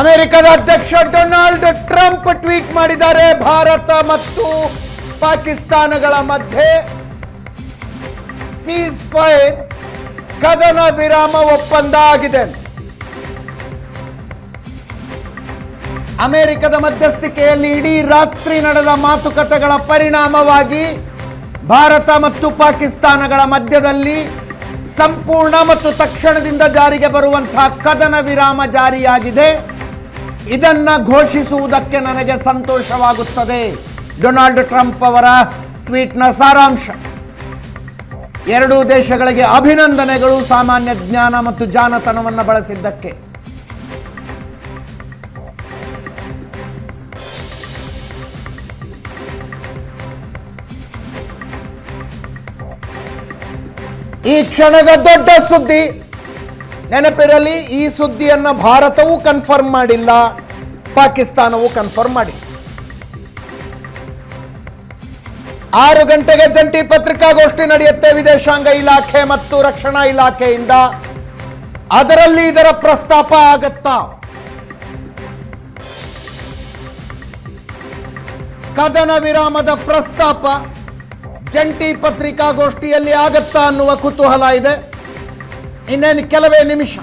ಅಮೆರಿಕದ ಅಧ್ಯಕ್ಷ Donald Trump tweet ಮಾಡಿದ್ದಾರೆ, ಭಾರತ ಮತ್ತು ಪಾಕಿಸ್ತಾನಗಳ ಮಧ್ಯೆ. ಸೀಸ್ ಫೈರ್, ಕದನ ವಿರಾಮ ಒಪ್ಪಂದ ಆಗಿದೆ. ಅಮೆರಿಕದ ಮಧ್ಯಸ್ಥಿಕೆಯಲ್ಲಿ ಇಡೀ ರಾತ್ರಿ ನಡೆದ ಮಾತುಕತೆಗಳ ಪರಿಣಾಮವಾಗಿ ಭಾರತ ಮತ್ತು ಪಾಕಿಸ್ತಾನಗಳ ಮಧ್ಯದಲ್ಲಿ ಸಂಪೂರ್ಣ ಮತ್ತು ತಕ್ಷಣದಿಂದ ಜಾರಿಗೆ ಬರುವಂತಹ ಕದನ ವಿರಾಮ ಜಾರಿಯಾಗಿದೆ. ಇದನ್ನ ಘೋಷಿಸುವುದಕ್ಕೆ ನನಗೆ ಸಂತೋಷವಾಗುತ್ತದೆ. ಡೊನಾಲ್ಡ್ ಟ್ರಂಪ್ ಅವರ ಟ್ವೀಟ್ನ ಸಾರಾಂಶ. ಎರಡೂ ದೇಶಗಳಿಗೆ ಅಭಿನಂದನೆಗಳು ಸಾಮಾನ್ಯ ಜ್ಞಾನ ಮತ್ತು ಜಾನತನವನ್ನು ಬಳಸಿದ್ದಕ್ಕೆ. ಈ ಕ್ಷಣದ ದೊಡ್ಡ ಸುದ್ದಿ. ನೆನಪಿರಲಿ, ಈ ಸುದ್ದಿಯನ್ನು ಭಾರತವೂ ಕನ್ಫರ್ಮ್ ಮಾಡಿಲ್ಲ, ಪಾಕಿಸ್ತಾನವೂ ಕನ್ಫರ್ಮ್ ಮಾಡಿಲ್ಲ. ಆರು ಗಂಟೆಗೆ ಜಂಟಿ ಪತ್ರಿಕಾಗೋಷ್ಠಿ ನಡೆಯುತ್ತೆ ವಿದೇಶಾಂಗ ಇಲಾಖೆ ಮತ್ತು ರಕ್ಷಣಾ ಇಲಾಖೆಯಿಂದ. ಅದರಲ್ಲಿ ಇದರ ಪ್ರಸ್ತಾಪ ಆಗತ್ತಾ? ಕದನ ವಿರಾಮದ ಪ್ರಸ್ತಾಪ ಜಂಟಿ ಪತ್ರಿಕಾಗೋಷ್ಠಿಯಲ್ಲಿ ಆಗತ್ತಾ ಅನ್ನುವ ಕುತೂಹಲ ಇದೆ. ಇನ್ನೇನು ಕೆಲವೇ ನಿಮಿಷ